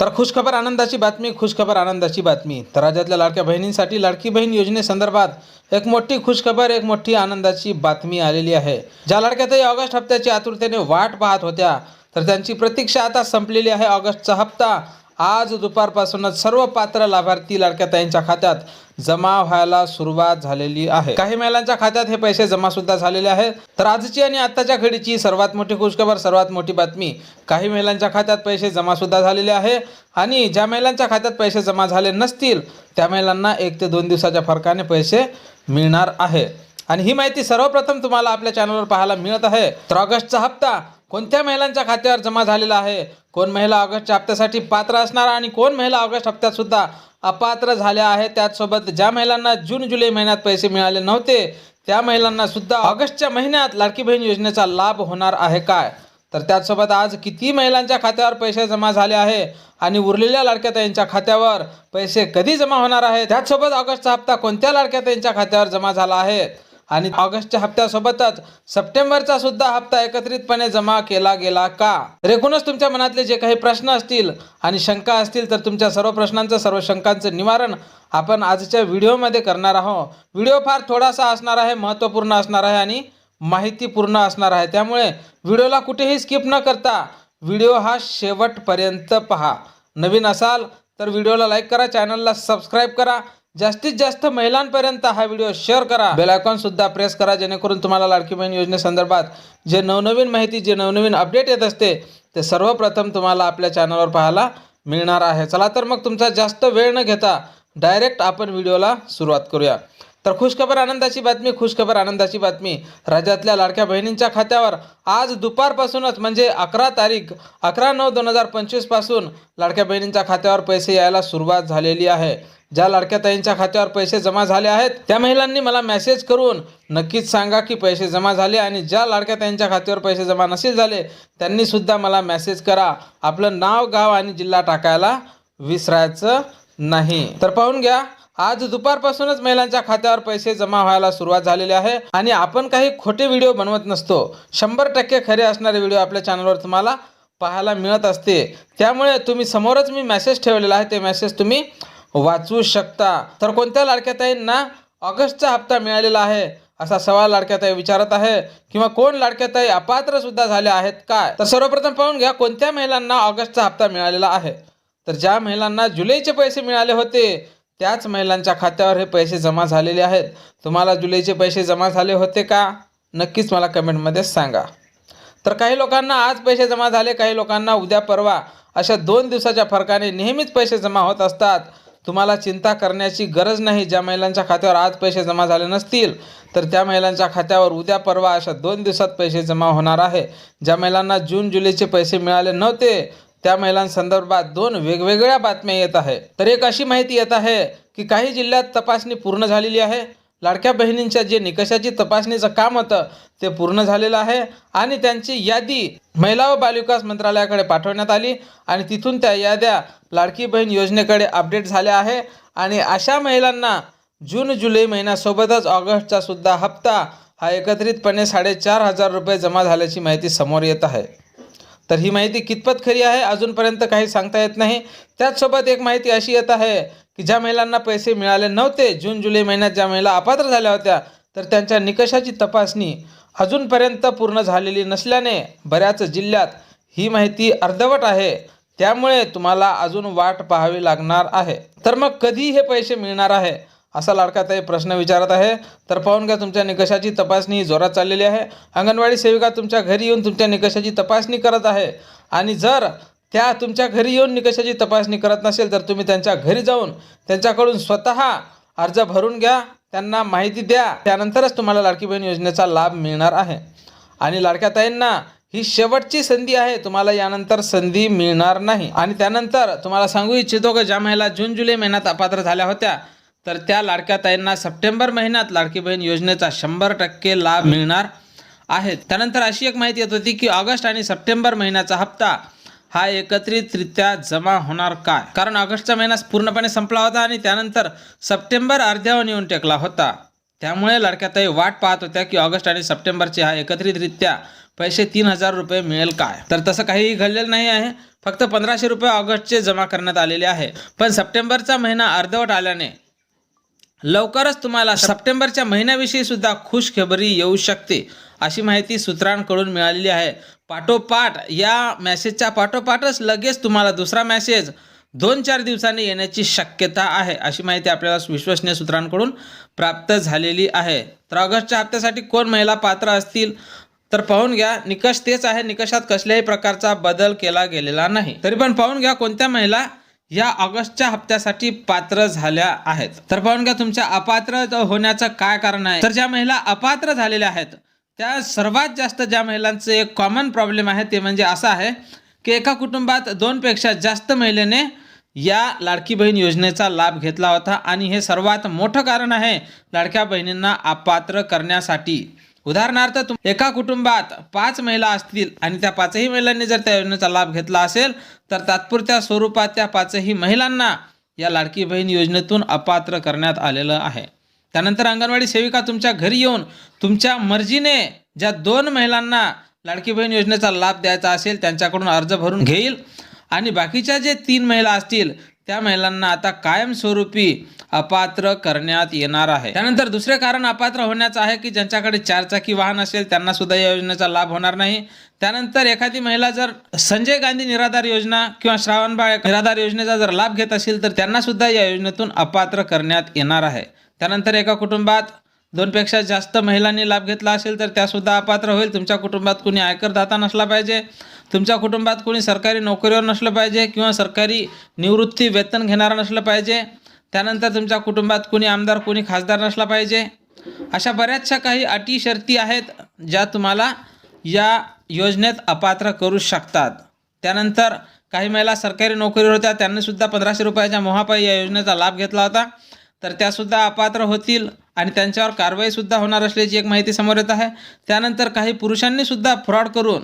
तर खुशखबर आनंदाची बातमी खुशखबर आनंदाची बातमी. तर राज्यातल्या लाडक्या बहिणींसाठी लाडकी बहीण योजनेसंदर्भात एक मोठी खुशखबर एक मोठी आनंदाची बातमी आलेली आहे. ज्या लाडक्यातही ऑगस्ट हप्त्याची आतुरतेने वाट पाहत होत्या तर त्यांची प्रतीक्षा आता संपलेली आहे. ऑगस्टचा हप्ता आज दुपारपासूनच सर्व पात्र लाभार्थी लाडक्या ताईंच्या खात्यात जमा व्हायला सुरुवात झालेली आहे. काही महिलांच्या खात्यात हे पैसे जमा सुद्धा झालेले आहेत. तर आजची आणि आत्ताच्या घडीची सर्वात मोठी खुशखबर सर्वात मोठी बातमी काही महिलांच्या खात्यात पैसे जमा सुद्धा झालेले आहे. आणि ज्या महिलांच्या खात्यात पैसे जमा झाले नसतील त्या महिलांना एक ते दोन दिवसाच्या फरकाने पैसे मिळणार आहे. आणि ही माहिती सर्वप्रथम तुम्हाला आपल्या चॅनलवर पाहायला मिळत आहे. तर ऑगस्टचा हप्ता कोणत्या महिलांच्या खात्यावर जमा झालेला आहे? कोण महिला ऑगस्टच्या हप्त्यासाठी पात्र असणार आणि कोण महिला ऑगस्ट हप्त्यात सुद्धा अपात्र झाल्या आहेत? त्याचसोबत ज्या महिलांना जून जुलै महिन्यात पैसे मिळाले नव्हते त्या महिलांना सुद्धा ऑगस्टच्या महिन्यात लाडकी बहीण योजनेचा लाभ होणार आहे काय? तर त्याचसोबत आज किती महिलांच्या खात्यावर पैसे जमा झाले आहे आणि उरलेल्या लाडक्याताईंच्या खात्यावर पैसे कधी जमा होणार आहे त्याचसोबत ऑगस्टचा हप्ता कोणत्या लाडक्याताईंच्या खात्यावर जमा झाला आहे? आणि ऑगस्टच्या हप्त्यासोबतच सप्टेंबरचा सुद्धा हप्ता एकत्रितपणे जमा केला गेला का? तर एकूणच तुमच्या मनातले जे काही प्रश्न असतील आणि शंका असतील तर तुमच्या सर्व प्रश्नांचं सर्व शंकांचं निवारण आपण आजच्या व्हिडिओमध्ये करणार आहोत. व्हिडिओ फार थोडासा असणार आहे महत्त्वपूर्ण असणार आहे आणि माहितीपूर्ण असणार आहे. त्यामुळे व्हिडिओला कुठेही स्किप न करता व्हिडिओ हा शेवटपर्यंत पहा. नवीन असाल तर व्हिडिओला लाईक करा चॅनलला सबस्क्राईब करा. जास्तीत जास्त महिलांपर्यंत हा व्हिडिओ शेअर करा. बेल आयकॉन सुद्धा प्रेस करा जेणेकरून तुम्हाला लाडकी बहीण योजनेसंदर्भात जे नवनवीन माहिती जे नवनवीन अपडेट येत असते ते सर्वप्रथम तुम्हाला आपल्या चॅनलवर पाहायला मिळणार आहे. चला तर मग तुमचा जास्त वेळ न घेता डायरेक्ट आपण व्हिडिओला सुरुवात करूया. तर खुशखबर आनंदाची बातमी खुशखबर आनंदाची बातमी. राज्यातल्या लाडक्या बहिणींच्या खात्यावर आज दुपारपासूनच म्हणजे अकरा तारीख अकरा नऊ दोन हजार पंचवीसपासून लाडक्या बहिणींच्या खात्यावर पैसे यायला सुरुवात झालेली आहे. ज्या लाडक्या ताईंच्या खात्यावर पैसे जमा झाले आहेत त्या महिलांनी मला मेसेज करून नक्कीच सांगा की पैसे जमा झाले आणि ज्या लाडक्या ताईंच्या खात्यावर पैसे जमा नसेल झाले त्यांनी सुद्धा मला मेसेज करा. आपलं नाव गाव आणि जिल्हा टाकायला विसरायचं नाही. तर पाहून घ्या आज दुपारपासूनच महिलांच्या खात्यावर पैसे जमा व्हायला सुरुवात झालेली आहे आणि आपण काही खोटे व्हिडिओ बनवत नसतो. शंभर टक्के खरे असणारे व्हिडिओ आपल्या चॅनलवर तुम्हाला पाहायला मिळत असते. त्यामुळे तुम्ही समोरच मी मेसेज ठेवलेला आहे. ते मेसेज तुम्ही वाचू शकता. तर कोणत्या लाडक्याताईंना ऑगस्टचा हप्ता मिळालेला आहे? असा सवाल लाडक्याताई विचारत आहे. किंवा कोण लाडक्याताई अपात्रसुद्धा अपात्र सुद्धा झाल्या आहेत काय? तर सर्वप्रथम पाहून घ्या कोणत्या महिलांना ऑगस्टचा हप्ता मिळालेला आहे. तर ज्या महिलांना जुलैचे पैसे मिळाले होते त्याच महिलांच्या खात्यावर हे पैसे जमा झालेले आहेत. तुम्हाला जुलैचे पैसे जमा झाले होते का? नक्कीच मला कमेंटमध्ये सांगा. तर काही लोकांना आज पैसे जमा झाले काही लोकांना उद्या परवा. अशा दोन दिवसाच्या फरकाने नेहमीच पैसे जमा होत असतात. तुम्हाला चिंता करण्याची गरज नाही. ज्या महिलांच्या खात्यावर आज पैसे जमा झाले नसतील तर त्या महिलांच्या खात्यावर उद्या परवा अशा दोन दिवसात पैसे जमा होणार आहे. ज्या महिलांना जून जुलैचे पैसे मिळाले नव्हते त्या महिलांसंदर्भात दोन वेगवेगळ्या बातम्या येत आहे. तर एक अशी माहिती येत आहे की काही जिल्ह्यात तपासणी पूर्ण झालेली आहे. लाडक्या बहिणींच्या जे निकषाची तपासणीचं काम होतं ते पूर्ण झालेलं आहे आणि त्यांची यादी महिला व बालविकास मंत्रालयाकडे पाठवण्यात आली आणि तिथून त्या याद्या लाडकी बहीण योजनेकडे अपडेट झाल्या आहे आणि अशा महिलांना जून जुलै महिन्यासोबतच ऑगस्टचा सुद्धा हप्ता हा एकत्रितपणे साडेचार हजार रुपये जमा झाल्याची माहिती समोर येत आहे. तर ही माहिती कितपत खरी आहे अजूनपर्यंत काही सांगता येत नाही. त्याचसोबत एक माहिती अशी येत आहे की ज्या महिलांना पैसे मिळाले नव्हते जून जुलै महिन्यात ज्या महिला अपात्र झाल्या होत्या तर त्यांच्या निकषाची तपासणी अजूनपर्यंत पूर्ण झालेली नसल्याने बऱ्याच जिल्ह्यात ही माहिती अर्धवट आहे. त्यामुळे तुम्हाला अजून वाट पाहावी लागणार आहे. तर मग कधी हे पैसे मिळणार आहे? असा लाडका प्रश्न विचारत आहे. तर पाहून घ्या तुमच्या निकषाची तपासणी जोरात चाललेली आहे. अंगणवाडी सेविका तुमच्या घरी येऊन तुमच्या निकषाची तपासणी करत आहे. आणि जर त्या तुमच्या घरी येऊन निकषाची तपासणी करत नसेल तर तुम्ही त्यांच्या घरी जाऊन त्यांच्याकडून स्वतः अर्ज भरून घ्या. त्यांना माहिती द्या. त्यानंतरच तुम्हाला लाडकी बहीण योजनेचा लाभ मिळणार आहे. आणि लाडक्या ताईंना ही शेवटची संधी आहे. तुम्हाला यानंतर संधी मिळणार नाही. आणि त्यानंतर तुम्हाला सांगू इच्छितो की ज्या महिला जून जुलै महिन्यात अपात्र झाल्या होत्या तर त्या लाडक्या ताईंना सप्टेंबर महिन्यात लाडकी बहीण योजनेचा शंभर टक्के लाभ मिळणार आहे. त्यानंतर अशी एक माहिती येत होती की ऑगस्ट आणि सप्टेंबर महिन्याचा हप्ता हा एकत्रितरित्या जमा होणार काय? कारण ऑगस्टचा महिना पूर्णपणे संपला होता आणि त्यानंतर सप्टेंबर अर्ध्यावर येऊन टेकला होता. त्यामुळे लाडक्याताई वाट पाहत होत्या की ऑगस्ट आणि सप्टेंबरचे हा एकत्रितरित्या पैसे तीन हजार रुपये मिळेल काय? तर तसं काहीही घडलेलं नाही आहे. फक्त पंधराशे रुपये ऑगस्टचे जमा करण्यात आलेले आहे. पण सप्टेंबरचा महिना अर्धवट आल्याने लवकरच तुम्हाला सप्टेंबरच्या महिन्याविषयी सुद्धा खुशखबरी येऊ शकते अशी माहिती सूत्रांकडून मिळालेली आहे. पाठोपाठ या मेसेजच्या पाठोपाठच लगेच तुम्हाला दुसरा मेसेज दोन चार दिवसांनी येण्याची शक्यता आहे अशी माहिती आपल्याला विश्वसनीय सूत्रांकडून प्राप्त झालेली आहे. तर ऑगस्टच्या हप्त्यासाठी कोण महिला पात्र असतील? तर पाहून घ्या निकष तेच आहे निकषात कसल्याही प्रकारचा बदल केला गेलेला नाही. तरी पण पाहून घ्या कोणत्या महिला या ऑगस्टच्या हप्त्यासाठी पात्र झाल्या आहेत. तर पाहून घ्या तुमच्या अपात्र होण्याचं काय कारण आहे. तर ज्या महिला अपात्र झालेल्या आहेत त्या सर्वात जास्त ज्या महिलांचं एक कॉमन प्रॉब्लेम आहे ते म्हणजे असं आहे की एका कुटुंबात दोनपेक्षा जास्त महिलेने या लाडकी बहीण योजनेचा लाभ घेतला होता. आणि हे सर्वात मोठं कारण आहे लाडक्या बहिणींना अपात्र करण्यासाठी. उदाहरणार्थ तुम एका कुटुंबात पाच महिला असतील आणि त्या पाचही महिलांनी जर त्या योजनेचा लाभ घेतला असेल तर तात्पुरत्या स्वरूपात त्या पाचही महिलांना या लाडकी बहीण योजनेतून अपात्र करण्यात आलेलं आहे. त्यानंतर अंगणवाडी सेविका तुमच्या घरी येऊन तुमच्या मर्जीने ज्या दोन महिलांना लाडकी बहीण योजनेचा लाभ द्यायचा असेल त्यांच्याकडून अर्ज भरून घेईल. आणि बाकीच्या जे तीन महिला असतील त्या महिलांना आता कायमस्वरूपी अपात्र करण्यात येणार आहे. त्यानंतर दुसरे कारण अपात्र होण्याचं आहे की ज्यांच्याकडे चारचाकी वाहन असेल त्यांना सुद्धा या योजनेचा लाभ होणार नाही. त्यानंतर एखादी महिला जर संजय गांधी निराधार योजना किंवा श्रावणबाळ निराधार योजनेचा जर लाभ घेत असेल तर त्यांना सुद्धा या योजनेतून अपात्र करण्यात येणार आहे. त्यानंतर एका कुटुंबात दोनपेक्षा जास्त महिलांनी लाभ घेतला असेल तर त्यासुद्धा अपात्र होईल. तुमच्या कुटुंबात कोणी आयकरदाता नसला पाहिजे. तुमच्या कुटुंबात कोणी सरकारी नोकरीवर नसलं पाहिजे किंवा सरकारी निवृत्ती वेतन घेणारं नसलं पाहिजे. त्यानंतर तुमच्या कुटुंबात कुणी आमदार कोणी खासदार नसला पाहिजे. अशा बऱ्याचशा काही अटी शर्ती आहेत ज्या तुम्हाला या योजनेत अपात्र करू शकतात. त्यानंतर काही महिला सरकारी नोकरीवर होत्या त्यांनीसुद्धा पंधराशे रुपयाच्या मोहापाई या योजनेचा लाभ घेतला होता. तर त्यासुद्धा अपात्र होतील. आणि त्यांच्यावर कारवाईसुद्धा होणार असल्याची एक माहिती समोर येत आहे. त्यानंतर काही पुरुषांनीसुद्धा फ्रॉड करून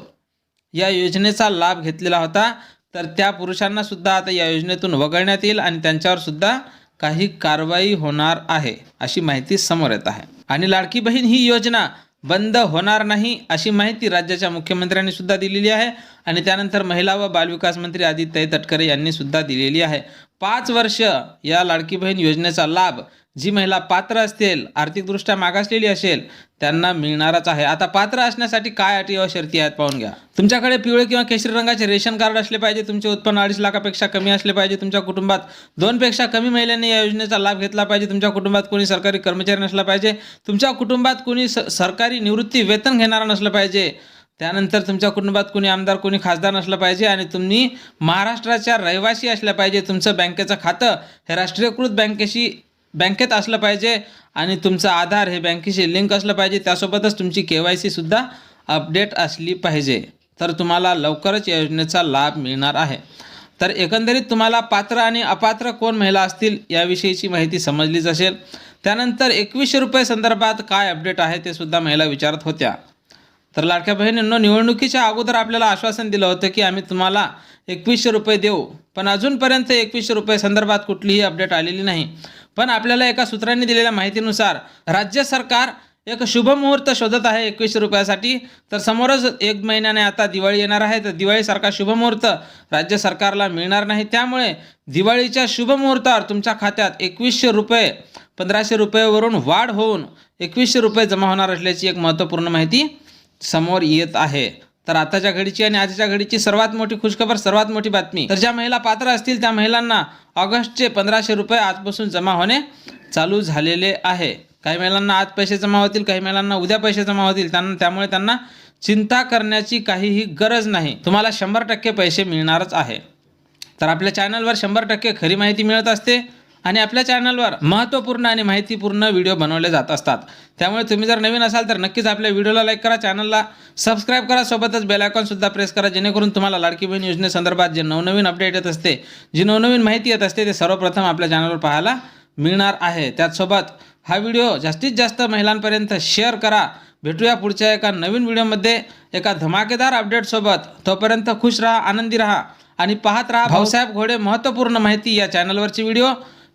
या योजनेचा लाभ घेतलेला होता. तर त्या पुरुषांनासुद्धा आता या योजनेतून वगळण्यात येईल आणि त्यांच्यावरसुद्धा काही कारवाई होणार आहे अशी माहिती समोर येत आहे. आणि लाडकी बहीण ही योजना बंद होणार नाही अशी माहिती राज्याच्या मुख्यमंत्र्यांनी सुद्धा दिलेली आहे. आणि त्यानंतर महिला व बालविकास मंत्री आदित्य तटकरे यांनी सुद्धा दिलेली आहे. पाच वर्ष या लाडकी बहीण योजनेचा लाभ जी महिला पात्र असतील आर्थिकदृष्ट्या मागासलेली असेल त्यांना मिळणारच आहे. आता पात्र असण्यासाठी काय अटी व शर्ती आहेत पाहून घ्या. तुमच्याकडे पिवळे किंवा केशरी रंगाचे रेशन कार्ड असले पाहिजे तुमचे उत्पन्न अडीच लाखापेक्षा कमी असले पाहिजे तुमच्या कुटुंबात दोनपेक्षा कमी महिलांनी या योजनेचा लाभ घेतला पाहिजे तुमच्या कुटुंबात कोणी सरकारी कर्मचारी नसला पाहिजे तुमच्या कुटुंबात कोणी स सरकारी निवृत्ती वेतन घेणारा नसलं पाहिजे त्यानंतर तुमच्या कुटुंबात कोणी आमदार कोणी खासदार नसलं पाहिजे आणि तुम्ही महाराष्ट्राच्या रहिवासी असल्या पाहिजे. तुमचं बँकेचं खातं हे राष्ट्रीयकृत बँकेशी बँकेत असलं पाहिजे आणि तुमचं आधार हे बँकेशी लिंक असलं पाहिजे. त्यासोबतच तुमची के वाय सीसुद्धा अपडेट असली पाहिजे. तर तुम्हाला लवकरच या योजनेचा लाभ मिळणार आहे. तर एकंदरीत तुम्हाला पात्र आणि अपात्र कोण महिला असतील याविषयीची माहिती समजलीच असेल. त्यानंतर एकवीसशे रुपये संदर्भात काय अपडेट आहे ते सुद्धा महिला विचारत होत्या. तर लाडक्या बहिणींनो निवडणुकीच्या अगोदर आपल्याला आश्वासन दिलं होतं की आम्ही तुम्हाला एकवीसशे रुपये देऊ. पण अजूनपर्यंत एकवीसशे रुपये संदर्भात कुठलीही अपडेट आलेली नाही. पण आपल्याला एका सूत्रांनी दिलेल्या माहितीनुसार राज्य सरकार एक शुभमुहूर्त शोधत आहे एकवीसशे रुपयासाठी. तर समोरच एक महिन्याने आता दिवाळी येणार आहे. तर दिवाळीसारखा शुभमुहूर्त राज्य सरकारला मिळणार नाही. त्यामुळे दिवाळीच्या शुभमुहूर्तावर तुमच्या खात्यात एकवीसशे रुपये पंधराशे रुपयेवरून वाढ होऊन एकवीसशे रुपये जमा होणार असल्याची एक महत्त्वपूर्ण माहिती समोर येत आहे. तर आताच्या घडीची आणि आजच्या घडीची सर्वात मोठी खुशखबर सर्वात मोठी बातमी. तर ज्या महिला पात्र असतील त्या महिलांना ऑगस्टचे पंधराशे रुपये आजपासून जमा होणे चालू झालेले आहे. काही महिलांना आज पैसे जमा होतील काही महिलांना उद्या पैसे जमा होतील. त्यांना त्यामुळे त्यांना चिंता करण्याची काहीही गरज नाही. तुम्हाला शंभर टक्के पैसे मिळणारच आहे. तर आपल्या चॅनलवर शंभर टक्के खरी माहिती मिळत असते. आणि आपल्या चॅनलवर महत्त्वपूर्ण आणि माहितीपूर्ण व्हिडिओ बनवले जात असतात. त्यामुळे तुम्ही जर नवीन असाल तर नक्कीच आपल्या व्हिडिओला लाईक करा चॅनलला सबस्क्राईब करा सोबतच बेलायकॉनसुद्धा प्रेस करा जेणेकरून तुम्हाला लाडकी बहीण योजनेसंदर्भात जे नवनवीन अपडेट येत असते जी नवनवीन माहिती येत असते ते सर्वप्रथम आपल्या चॅनलवर पाहायला मिळणार आहे. त्याचसोबत हा व्हिडिओ जास्तीत जास्त महिलांपर्यंत शेअर करा. भेटूया पुढच्या एका नवीन व्हिडिओमध्ये एका धमाकेदार अपडेटसोबत तोपर्यंत खुश राहा आनंदी राहा आणि पाहत राहा भाऊसाहेब घोडे महत्त्वपूर्ण माहिती या चॅनलवरची व्हिडिओ